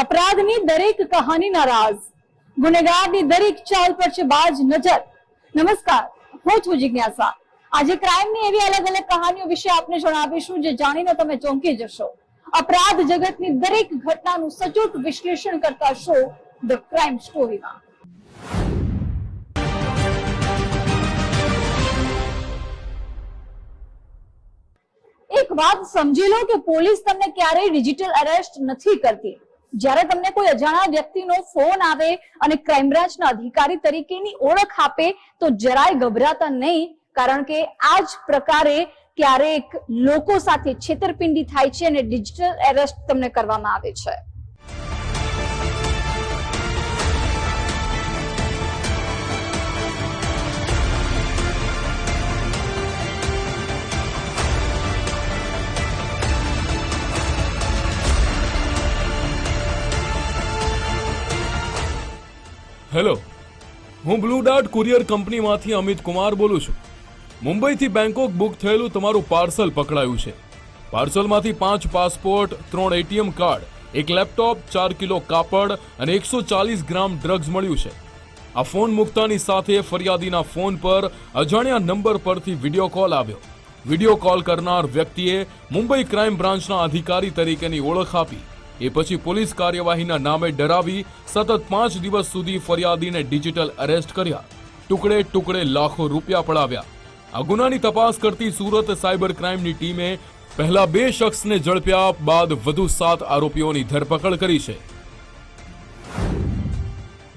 અપરાધની દરેક કહાનીના રાઝ ગુનેગારની દરેક ચાલ પર છે બાજ નજર. નમસ્કાર, હું છું જિજ્ઞાસા. આજે ક્રાઇમની એવી અલગ અલગ કહાનીઓ વિશે આપને જણાવીશું જે જાણીને તમે ચોંકી જશો. અપરાધ જગતની દરેક ઘટનાનું સચોટ વિશ્લેષણ કરતા શો ધ ક્રાઇમ સ્ટોરીમાં એક વાત સમજી લો કે પોલીસ તમને ક્યારેય ડિજિટલ અરેસ્ટ નથી કરતી. જ્યારે તમને કોઈ અજાણ્યા વ્યક્તિનો ફોન આવે અને ક્રાઇમ બ્રાન્ચના અધિકારી તરીકેની ઓળખ આપે, તો જરાય ગભરાતા નહીં, કારણ કે આ જ પ્રકારે ક્યારેક લોકો સાથે છેતરપિંડી થાય છે અને ડિજિટલ એરેસ્ટ તમને કરવામાં આવે છે. હેલો. હું બ્લુ ડાર્ટ કુરિયર કંપનીમાંથી અમિત કુમાર બોલું છું. મુંબઈથી બેંકોક બુક થયેલું તમારું પાર્સલ પકડાયું છે. પાર્સલમાંથી પાંચ પાસપોર્ટ, ત્રણ એટીએમ કાર્ડ, એક લેપટોપ, ચાર કિલો કાપડ અને એકસો ચાલીસ ગ્રામ ડ્રગ્સ મળ્યું છે. આ ફોન મુકતાની સાથે ફરિયાદીના ફોન પર અજાણ્યા નંબર પરથી વીડિયો કોલ આવ્યો. વીડિયો કોલ કરનાર વ્યક્તિએ મુંબઈ ક્રાઇમ બ્રાન્ચના અધિકારી તરીકેની ઓળખ આપી. એ પછી પોલીસ કાર્યવાહીના નામે ડરાવી સતત પાંચ દિવસ સુધી ફરિયાદીને ડિજિટલ અરેસ્ટ કર્યા. ટુકડે ટુકડે લાખો રૂપિયા પડાવ્યા. આ ગુનાની તપાસ કરતી સુરત સાયબર ક્રાઇમની ટીમે પહેલા બે શખ્સને ઝડપ્યા બાદ વધુ સાત આરોપીઓની ધરપકડ કરી છે.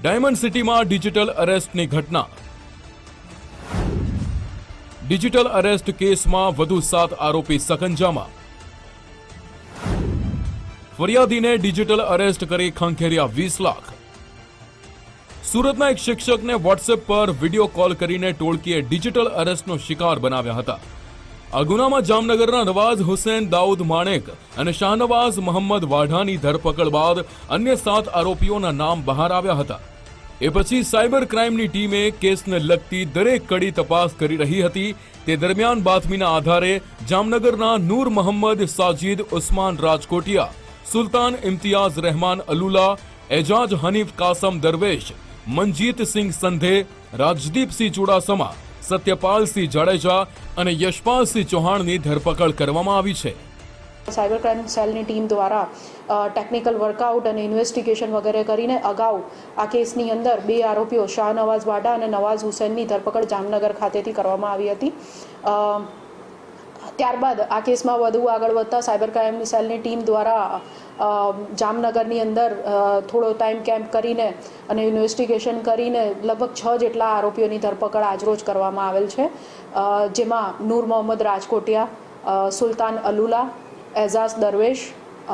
ડાયમંડ સિટીમાં ડિજિટલ અરેસ્ટની ઘટના. ડિજિટલ અરેસ્ટ કેસમાં વધુ સાત આરોપી સકંજામાં. ફરિયાદીને ડિજિટલ અરેસ્ટ કરી ખંખેર્યા વીસ લાખ. સુરતના એક શિક્ષકને વોટ્સએપ પર વીડિયો કોલ કરીને ટોળકીએ ડિજિટલ અરેસ્ટનો શિકાર બનાવ્યા હતા. આ ગુનામાં જામનગરના નવાઝ હુસેન, દાઉદ માણેક અને શાહનવાઝ મોહમ્મદ વાઢાની ધરપકડ બાદ અન્ય સાત આરોપીઓના નામ બહાર આવ્યા હતા. એ પછી સાયબર ક્રાઇમની ટીમે કેસને લગતી દરેક કડી તપાસ કરી રહી હતી. તે દરમિયાન બાતમીના આધારે જામનગરના નૂર મોહમ્મદ સાજીદ, ઉસ્માન રાજકોટિયા સુલતાન ઇમ્તિયાઝ રહેમાન અલુલા, એજાજ હનીફ કાસમ દરવેશ મનજીતસિંહ સંધે, રાજદીપસિંહ ચુડાસમા, સત્યપાલસિંહ જાડેજા અને યશપાલસિંહ ચૌહાણની ધરપકડ કરવામાં આવી છે. સાયબર ક્રાઇમ સેલની ટીમ દ્વારા ટેકનિકલ વર્કઆઉટ અને ઇન્વેસ્ટિગેશન વગેરે કરીને અગાઉ આ કેસની અંદર બે આરોપીઓ, શાહ નવાઝ વાડા અને નવાઝ હુસેનની ધરપકડ જામનગર ખાતેથી કરવામાં આવી હતી. ત્યારબાદ આ કેસમાં વધુ આગળ વધતા સાયબર ક્રાઇમની સેલની ટીમ દ્વારા જામનગરની અંદર થોડો ટાઈમ કેમ્પ કરીને અને ઇન્વેસ્ટિગેશન કરીને લગભગ છ જેટલા આરોપીઓની ધરપકડ આજરોજ કરવામાં આવેલ છે. જેમાં નૂર મોહમ્મદ રાજકોટિયા સુલતાન અલુલા, એઝાઝ દરવેશ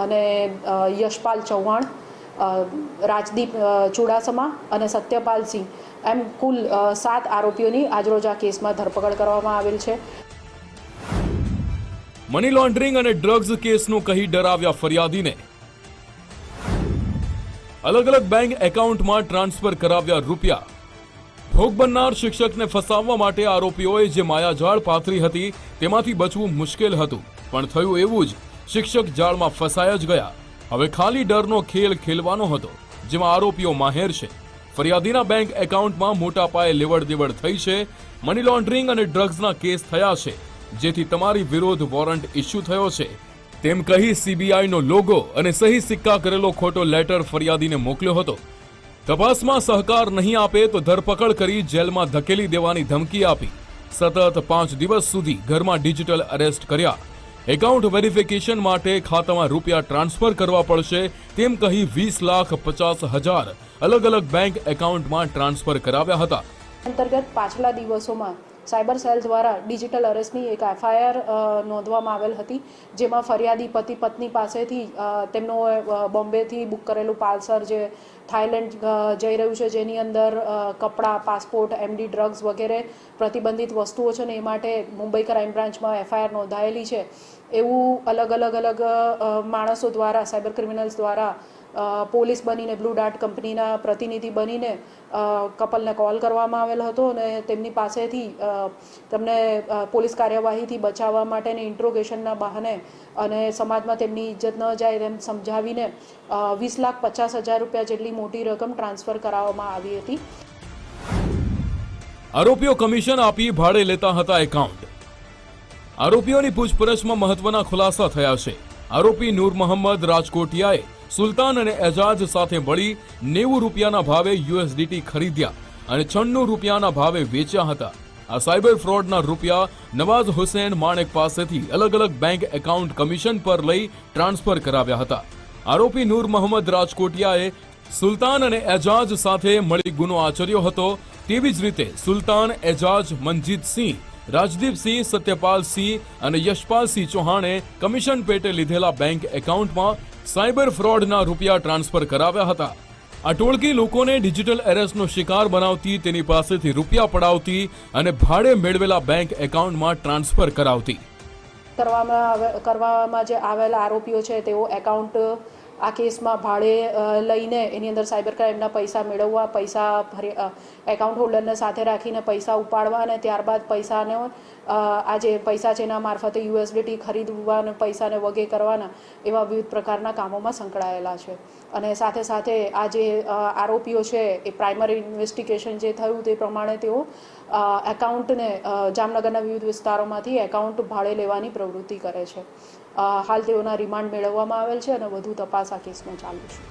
અને યશપાલ ચૌહાણ રાજદીપ ચુડાસમા અને સત્યપાલસિંહ એમ કુલ સાત આરોપીઓની આજરોજ આ કેસમાં ધરપકડ કરવામાં આવેલ છે. મની લોન્ડરિંગ અને ડ્રગ્સ કેસનું કહી ડરાવ્યા ફરિયાદીને. અલગ અલગ બેંક એકાઉન્ટમાં ટ્રાન્સફર કરાવ્યા રૂપિયા. ભોગ બનનાર શિક્ષકને ફસાવવા માટે આરોપીઓએ જે માયાજાળ પાથરી હતી તેમાંથી બચવું મુશ્કેલ હતું, પણ થયું એવું જ શિક્ષક જાળમાં ફસાયા જ ગયા. હવે ખાલી ડરનો ખેલ ખેલવાનો હતો, જેમાં આરોપીઓ માહેર છે. ફરિયાદીના બેંક એકાઉન્ટમાં મોટા પાયે લેવડ દેવડ થઈ છે, મની લોન્ડરિંગ અને ડ્રગ્સના કેસ થયા છે. જેથી તમારી વિરોધ વોરંટ ઇસ્યુ થયો છે. તેમ કહી સીબીઆઈનો લોગો અને સહી સિક્કા કરેલો ખોટો લેટર ફરિયાદીને મોકલ્યો હતો. તપાસમાં સહકાર નહીં આપે તો ધરપકડ કરી જેલમાં ધકેલી દેવાની ધમકી આપી. સતત પાંચ દિવસ સુધી ઘરમાં ડિજિટલ અરેસ્ટ કર્યા. એકાઉન્ટ વેરિફિકેશન માટે ખાતામાં રૂપિયા ટ્રાન્સફર કરવા પડશે તેમ કહી વીસ લાખ પચાસ હજાર અલગ અલગ બેંક એકાઉન્ટમાં ટ્રાન્સફર કરાવ્યા હતા. અંતર્ગત પાછલા દિવસોમાં સાયબર સેલ દ્વારા ડિજિટલ અરેસ્ટની એક એફઆઈઆર નોંધવામાં આવેલ હતી, જેમાં ફરિયાદી પતિ પત્ની પાસેથી તેમનો બોમ્બેથી બુક કરેલું પાર્સલ જે થાઈલેન્ડ જઈ રહ્યું છે, જેની અંદર કપડાં, પાસપોર્ટ, એમડી, ડ્રગ્સ વગેરે પ્રતિબંધિત વસ્તુઓ છે ને એ માટે મુંબઈ ક્રાઇમ બ્રાન્ચમાં એફઆઈઆર નોંધાયેલી છે. એવું અલગ અલગ અલગ માણસો દ્વારા, સાયબર ક્રિમિનલ્સ દ્વારા પોલીસ બનીને, બ્લુ ડાર્ટ કંપનીના પ્રતિનિધિ બનીને કપલને કોલ કરવામાં આવેલ હતો અને તેમની પાસેથી તમને તેમને પોલીસ કાર્યવાહીથી બચાવવા માટેની ઇન્ટ્રોગેશનના બહાને અને સમાજમાં તેમની ઇજ્જત ન જાય તેમ સમજાવીને વીસ લાખ પચાસ હજાર રૂપિયા જેટલી મોટી રકમ ટ્રાન્સફર કરાવવામાં આવી હતી. આરોપીઓ કમિશન આપી ભાડે લેતા હતા એકાઉન્ટ. આરોપીઓની પૂછપરછમાં મહત્વના ખુલાસા થયા છે. આરોપી નૂર મોહમ્મદ રાજકોટિયાએ સુલતાન અને એજાજ સાથે મળી નેવું રૂપિયાના ભાવે યુએસડીટી ખરીદ્યા અને છન્નું રૂપિયાના ભાવે વેચ્યા હતા. આ સાયબર ફ્રોડના રૂપિયા નવાઝ હુસેન માણેક પાસેથી અલગ અલગ બેંક એકાઉન્ટ કમિશન પર લઈ ટ્રાન્સફર કરાવ્યા હતા. આરોપી નૂર મોહમ્મદ રાજકોટિયાએ સુલતાન અને એજાજ સાથે મળી ગુનો આચર્યો હતો. તેવી જ રીતે સુલતાન, એજાજ મનજીતસિંહ રાજદીપસિંહ સત્યપાલસિંહ અને યશપાલસિંહ ચૌહાણે કમિશન પેટે લીધેલા બેંક એકાઉન્ટમાં સાયબર ફ્રોડના રૂપિયા ટ્રાન્સફર કરાવ્યા હતા. આ ટોળકી લોકોને ડિજિટલ એરેસ્ટનો શિકાર બનાવતી, તેની પાસેથી રૂપિયા પડાવતી અને ભાડે મેળવેલા બેંક એકાઉન્ટમાં ટ્રાન્સફર કરાવતી. કરવામાં કરવામાં જે આવેલા આરોપીઓ છે, તેઓ એકાઉન્ટ આ કેસમાં ભાડે લઈને એની અંદર સાયબર ક્રાઇમના પૈસા મેળવવા, પૈસા એકાઉન્ટ હોલ્ડરને સાથે રાખીને પૈસા ઉપાડવા અને ત્યારબાદ પૈસાને આ જે પૈસા છે એના મારફતે યુએસડીટી ખરીદવા અને પૈસાને વગે કરવાના એવા વિવિધ પ્રકારના કામોમાં સંકળાયેલા છે. અને સાથે સાથે આ જે આરોપીઓ છે, એ પ્રાઇમરી ઇન્વેસ્ટિગેશન જે થયું તે પ્રમાણે તેઓ એકાઉન્ટને જામનગરના વિવિધ વિસ્તારોમાંથી એકાઉન્ટ ભાડે લેવાની પ્રવૃત્તિ કરે છે. હાલ તેઓના રિમાન્ડ મેળવવામાં આવેલ છે અને વધુ તપાસ આ કેસમાં ચાલુ છે.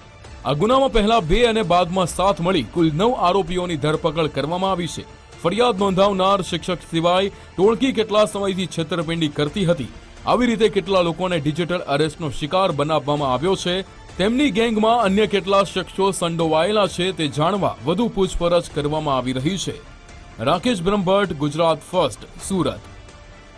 આ ગુનામાં પહેલા બે અને બાદમાં સાત મળી કુલ નવ આરોપીઓની ધરપકડ કરવામાં આવી છે. ફરિયાદ નોંધાવનાર શિક્ષક સિવાય ટોળકી કેટલા સમયથી છેતરપિંડી કરતી હતી, આવી રીતે કેટલા લોકોને ડિજિટલ અરેસ્ટનો શિકાર બનાવવામાં આવ્યો છે, તેમની ગેંગમાં અન્ય કેટલા શખ્સો સંડોવાયેલા છે તે જાણવા વધુ પૂછપરછ કરવામાં આવી રહી છે. રાકેશ બ્રહ્મભટ્ટ, ગુજરાત ફર્સ્ટ, સુરત.